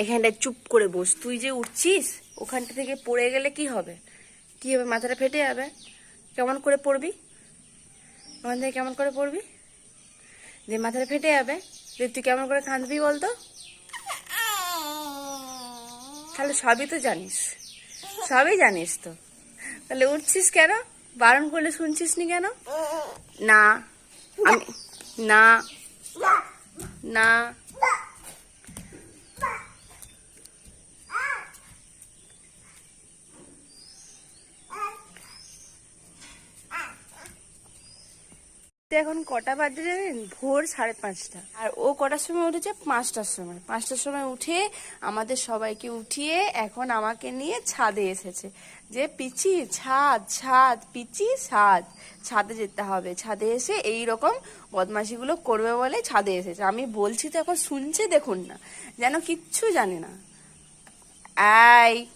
এখানটায় চুপ করে বস। তুই যে উঠছিস, ওখানটা থেকে পড়ে গেলে কি হবে? কি হবে? মাথাটা ফেটে যাবে। কেমন করে পড়বি? ওখান থেকে কেমন করে পড়বি? যে মাথাটা ফেটে যাবে, যে তুই কেমন করে কাঁদবি বলতো? তাহলে সবই তো জানিস। সবই জানিস তো। তাহলে উঠছিস কেন? বারণ করলে শুনছিস নি কেন? না। আমি না। না। এখন কটা বাজে জানেন? ভোর সাড়ে পাঁচটা। আর ও কটার সময় উঠেছে? পাঁচটার সময়। পাঁচটার সময় উঠে আমাদের সবাইকে উঠিয়ে এখন আমাকে নিয়ে ছাদে এসেছে। যে পিচি, ছাদ ছাদ, পিচি, ছাদ। ছাদে যেতে হবে। ছাদে এসে এই রকম বদমাশিগুলো করবে বলে ছাদে এসেছে। আমি বলছি তো এখন শুনছে দেখুন না। যেন কিচ্ছু জানে না। আই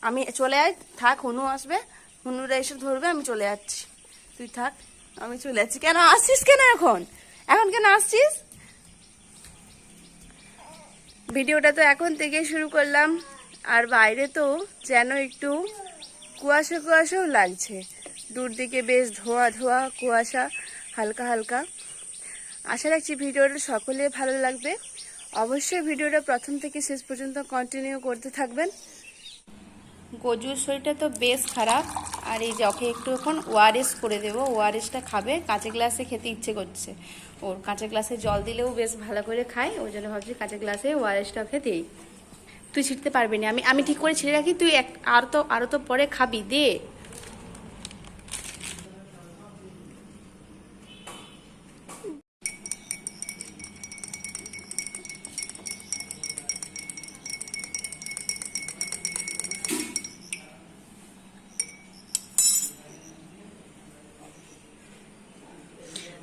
আমি চলে আয়। থাক, হনু আসবে। হনুরা এসে ধরবে, আমি চলে যাচ্ছি। তুই থাক। আমি চলে যাচ্ছি। কেন আসছিস কেন এখন? এখন কেন আসছিস? ভিডিওটা তো এখন থেকে শুরু করলাম। আর বাইরে তো যেন একটু কুয়াশা কুয়াশাও লাগছে। দূর দিকে বেশ ধোয়া ধোয়া কুয়াশা, হালকা হালকা। আশা রাখছি ভিডিওটা সকলে ভালো লাগবে। অবশ্যই ভিডিওটা প্রথম থেকে শেষ পর্যন্ত কন্টিনিউ করতে থাকবেন। গজুর শরীরটা তো বেশ খারাপ। আর এই যে ওকে একটু এখন ওআরএস করে দেবো। ওআরএসটা খাবে, কাঁচা গ্লাসে খেতে ইচ্ছে করছে। ওর কাঁচা গ্লাসে জল দিলেও বেশ ভালো করে খায়, ওই জন্য ভাবছি কাঁচা গ্লাসে ওআরএসটা ওকে দিই। তুই ছিঁড়তে পারবি না, আমি আমি ঠিক করে ছিঁড়ে রাখি, তুই এক, আর তো আরও তো পরে খাবি, দে।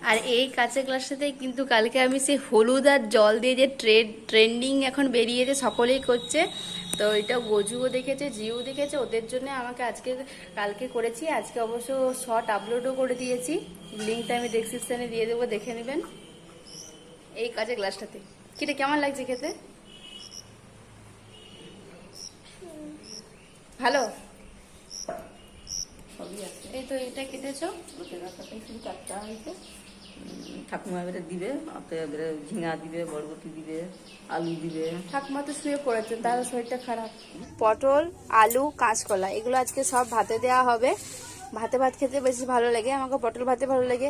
আর এই কাঁচা গ্লাসটাতে কিন্তু কালকে আমি সেই হলুদ আর জল দিয়ে যে ট্রেড ট্রেন্ডিং এখন বেরিয়েছে সকলেই করছে। তো এটা গজুও দেখেছে জিও দেখেছে ওদের জন্য আমাকে আজকে কালকে করেছি। আজকে অবশ্য শর্ট আপলোডও করে দিয়েছি। লিঙ্কটা আমি ডেসক্রিপশানে দিয়ে দেবো দেখে নেবেন। এই কাঁচা গ্লাসটাতে। কিটা কেমন লাগছে খেতে? ভালো? এই তো এটা কেটেছো। শুধু হয়েছে। ঠাকুমা এবারে দিবে এবারে ঝিঙা দিবে বরবটি দিবে আলু দিবে। ঠাকুমা তো শুয়ে পড়েছেন তার শরীরটা খারাপ। পটল আলু কাঁচকলা এগুলো আজকে সব ভাতে দেওয়া হবে। ভাতে ভাত খেতে বেশি ভালো লাগে আমাকে পটল ভাতে ভালো লাগে।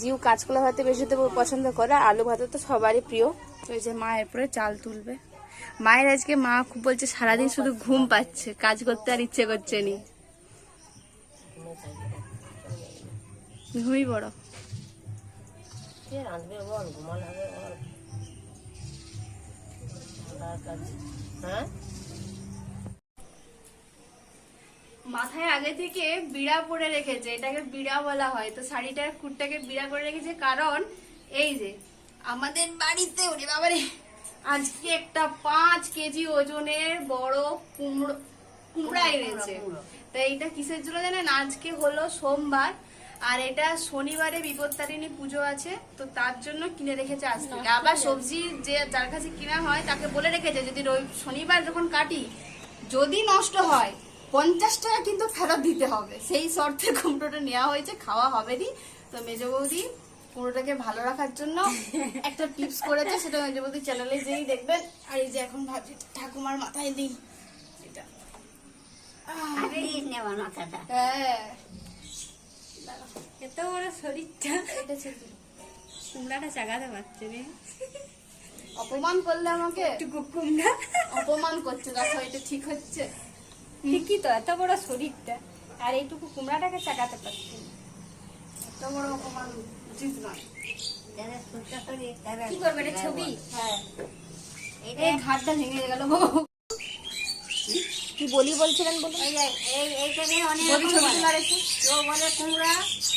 জিউ কাঁচকলা ভাতে বেশি তো পছন্দ করে আর আলু ভাতে তো সবারই প্রিয়। ওই যে মা এরপরে চাল তুলবে। মায়ের আজকে মা খুব বলছে সারাদিন শুধু ঘুম পাচ্ছে কাজ করতে আর ইচ্ছে করছে নি। ঘুমই বড়। কে রাঁধবে বল? ঘুমা লাগে বল। হ্যাঁ? মাথায় আগে থেকে বিড়া পরে রেখেছে এটাকে বিড়া বলা হয়। তো শাড়িটার খুঁটটাকে বিড়া করে রেখেছে কারণ এই যে আমাদের বাড়িতে ওরে বাবারে আজকে একটা পাঁচ কেজি ওজনের বড় কুমড়ো কুমড়া এনেছে। তো এইটা কিসের জন্য জানেন? আজকে হলো সোমবার। আর এটা শনিবারে বিপত্তারিণী পুজো আছে তো তার জন্য কিনে রেখেছে আজ থেকে। আবার সবজি যে যার কাছে কিনা হয় তাকে বলে রেখেছে যদি শনিবার যখন কাটি যদি নষ্ট হয় পঞ্চাশ টাকা কিন্তু ফেরত দিতে হবে। সেই শর্তে কুমড়োটা নেওয়া হয়েছে খাওয়া হবে নি তো মেজ বৌদি কুমড়োটাকে ভালো রাখার জন্য একটা টিপস করেছে সেটা মেজ বৌদি চ্যানেলে যেই দেখবেন। আর এই যে এখন ভাবছি ঠাকুমার মাথায় দিই এটা। হ্যাঁ। এত বড় শরীরটা। কুমড়াটা চাগাতে পারছে রে অপমান করলে আমাকে টুকু কুমড়া অপমান করছে দেখো এটা ঠিক হচ্ছে ঠিকই তো এত বড় শরীরটা আর এইটুকু কুমড়াটাকে চাগাতে পারছে এত বড় অপমান উচিত নয় কি করবে রে ছবি হ্যাঁ এই ঘাটটা ভেঙে গেল কি বলি বলছিলেন বলুন? এইখানে অনেক কেউ বলে কুমড়া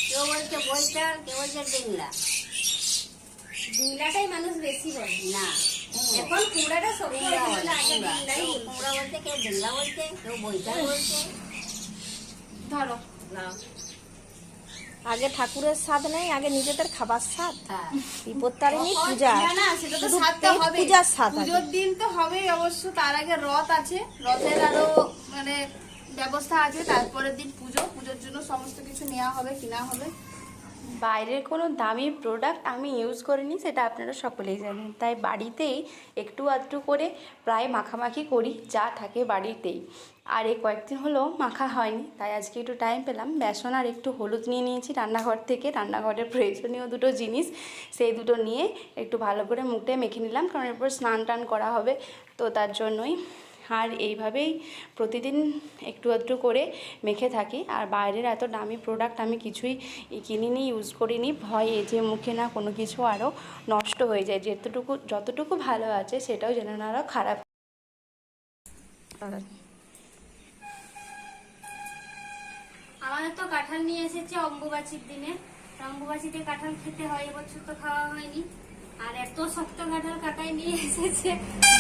কেউ বলছে বইটা কেউ বলছে ডিংলা ডিংলাটাই মানুষ বেশি বলে। না এখন কুমড়াটা সব কুমড়া। কুমড়া। বলছে। কেউ ডিংলা বলছে কেউ বইটা বলছে। ধরো। না। আগে ঠাকুরের স্বাদ নেই আগে নিজেদের খাবার স্বাদ। বিপদ তারিণী পূজা। শুধু। পূজার স্বাদ পুজোর দিন তো হবেই অবশ্য তার আগে রথ আছে। রথের আরও মানে ব্যবস্থা আছে। তারপরের দিন পুজো। পুজোর জন্য সমস্ত কিছু নেওয়া হবে কিনা হবে। বাইরের কোনো দামি প্রোডাক্ট আমি ইউজ করিনি, সেটা আপনারা সকলেই জানেন। তাই বাড়িতেই একটু আধটু করে প্রায় মাখামাখি করি, যা থাকে বাড়িতেই। আর এই কয়েকদিন হলো মাখা হয়নি, তাই আজকে একটু টাইম পেলাম। বেসন আর একটু হলুদ নিয়ে নিয়েছি রান্নাঘর থেকে। রান্নাঘরের প্রয়োজনীয় দুটো জিনিস, সেই দুটো নিয়ে একটু ভালো করে মুখটা মেখে নিলাম, কারণ এরপর স্নান টান করা হবে, তো তার জন্যই আর এইভাবেই প্রতিদিন একটু আধটু করে মেখে থাকি। আর বাইরের এত দামি প্রোডাক্ট আমি কিছুই কিনি কিনিনি ইউজ করিনি। ভয়ে যে মুখে না কোনো কিছু আরও নষ্ট হয়ে যায়। যেতটুকু, যতটুকু ভালো আছে সেটাও যেন না আরও খারাপ আমাদের তো কাঁঠাল নিয়ে এসেছে অম্বুবাচীর দিনে। অম্বুবাচীতে কাঁঠাল খেতে হয় এবছর তো খাওয়া হয়নি। আর এত শক্ত কাঁঠাল কাকাই নিয়ে এসেছে।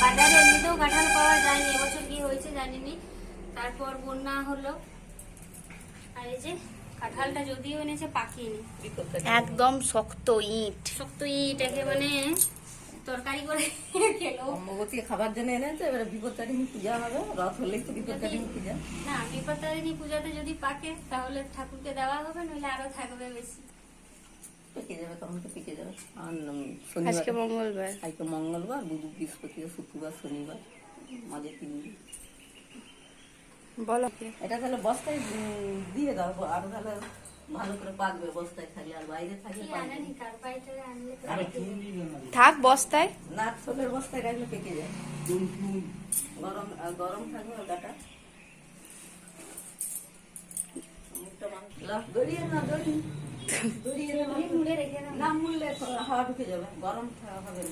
বাজারে এমনিতেও কাঁঠাল পাওয়া যায়নি এবছর কি হয়েছে জানিনি। তারপর বন্যা হলো। আর এই যে কাঁঠালটা যদিও এনেছে পাকিনি। একদম শক্ত ইট। শক্ত ইটাকে মানে তরকারি করে খেলো। অম্বগতি খাবার জন্য এনেছে এবারে বিপত্তারিণী পূজা হবে রথ হলেই তো বিপত্তারিণী পূজা। না বিপত্তারিণী পূজাতে যদি পাকে তাহলে ঠাকুরকে দেওয়া হবে নইলে আরও থাকবে বেশি। পেকে যাবে তখন পেকে যাবে আর উম, আজকে মঙ্গলবার। আজকে মঙ্গলবার বুধ বৃহস্পতিবার শুক্রবার শনিবার। মাঝে তিন দিন। বলো এটা তাহলে বস্তায় দিয়ে দাও আর তাহলে ভালো করে পাকবে বস্তায় থাকলে আর বাইরে থাকলে কি পাকবে আনেনি? কার্বাইটারে আনলে তো থাক বস্তায়। ছোলের বস্তায় রাখলে পেকে যায়। গরম গরম থাকবে ওটাটা। মুখটা না হাওয়া ঢুকে যাবে গরম হবে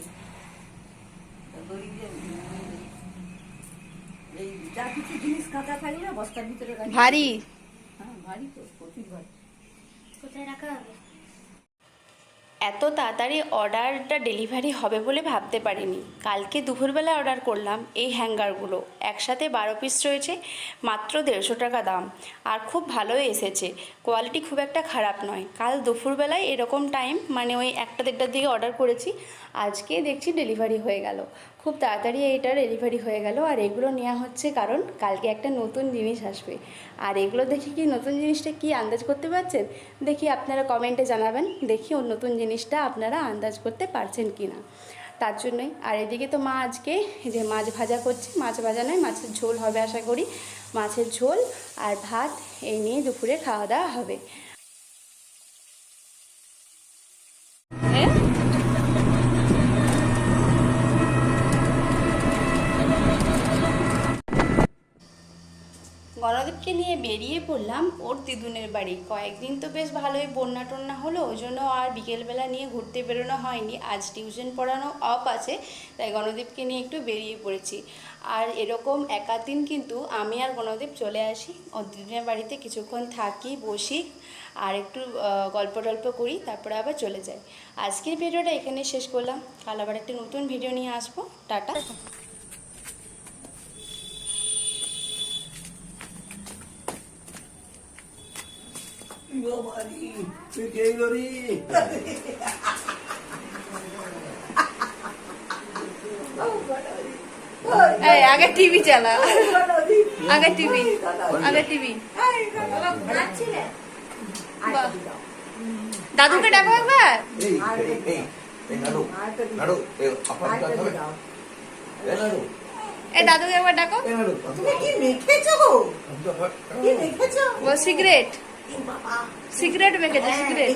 এই যা কিছু জিনিস কাঁচা থাকলে বস্তার ভিতরে ভারী হ্যাঁ ভারী তো প্রচুর ভারী। কোথায় রাখা হবে? এত তাড়াতাড়ি অর্ডারটা ডেলিভারি হবে বলে ভাবতে পারিনি। কালকে দুপুরবেলা অর্ডার করলাম এই হ্যাঙ্গারগুলো। একসাথে বারো পিস রয়েছে, মাত্র দেড়শো টাকা দাম। আর খুব ভালোই এসেছে। কোয়ালিটি খুব একটা খারাপ নয়। কাল দুপুরবেলায় এরকম টাইম মানে ওই একটা দেড়টার দিকে অর্ডার করেছি। আজকে দেখছি ডেলিভারি হয়ে গেল। খুব তাড়াতাড়ি এইটা ডেলিভারি হয়ে গেল আর এগুলো নেওয়া হচ্ছে কারণ কালকে একটা নতুন জিনিস আসবে। আর এগুলো দেখে কি নতুন জিনিসটা কি আন্দাজ করতে পারছেন? দেখি আপনারা কমেন্টে জানাবেন, দেখি ওই নতুন জিনিসটা আপনারা আন্দাজ করতে পারছেন কি না তার জন্যই। আর এদিকে তো মা আজকে যে মাছ ভাজা করছে, মাছ ভাজা নয়, মাছের ঝোল হবে আশা করি। মাছের ঝোল আর ভাত এই নিয়ে দুপুরে খাওয়া দাওয়া হবে। গণদেবকে নিয়ে বেরিয়ে পড়লাম ওর দিদুনের বাড়ি। কয়েকদিন তো বেশ ভালোই বন্যা টন্যা হলো, ওই জন্য আর বিকেলবেলা নিয়ে ঘুরতে বেরোনো হয়নি। আজ টিউশন পড়ানো অফ আছে, তাই গণদেবকে নিয়ে একটু বেরিয়ে পড়েছি। আর এরকম একাধ দিন কিন্তু আমি আর গণদেব চলে আসি। ওর দিদুনের বাড়িতে কিছুক্ষণ থাকি, বসি, আর একটু গল্প টল্প করি, তারপরে আবার চলে যাই। আজকের ভিডিওটা এখানে শেষ করলাম। কাল আবার একটা নতুন ভিডিও নিয়ে আসব। টাটা। এই, আগে টিভি চালা। আগে টিভি। আগে টিভি। দাদুকে ডাকো একবার। এই দাদুকে একবার ডাকো। কি মেখেছো গো? কি এই মেখেছো? ও সিগারেট। সিগারেট মেখেছে সিগারেট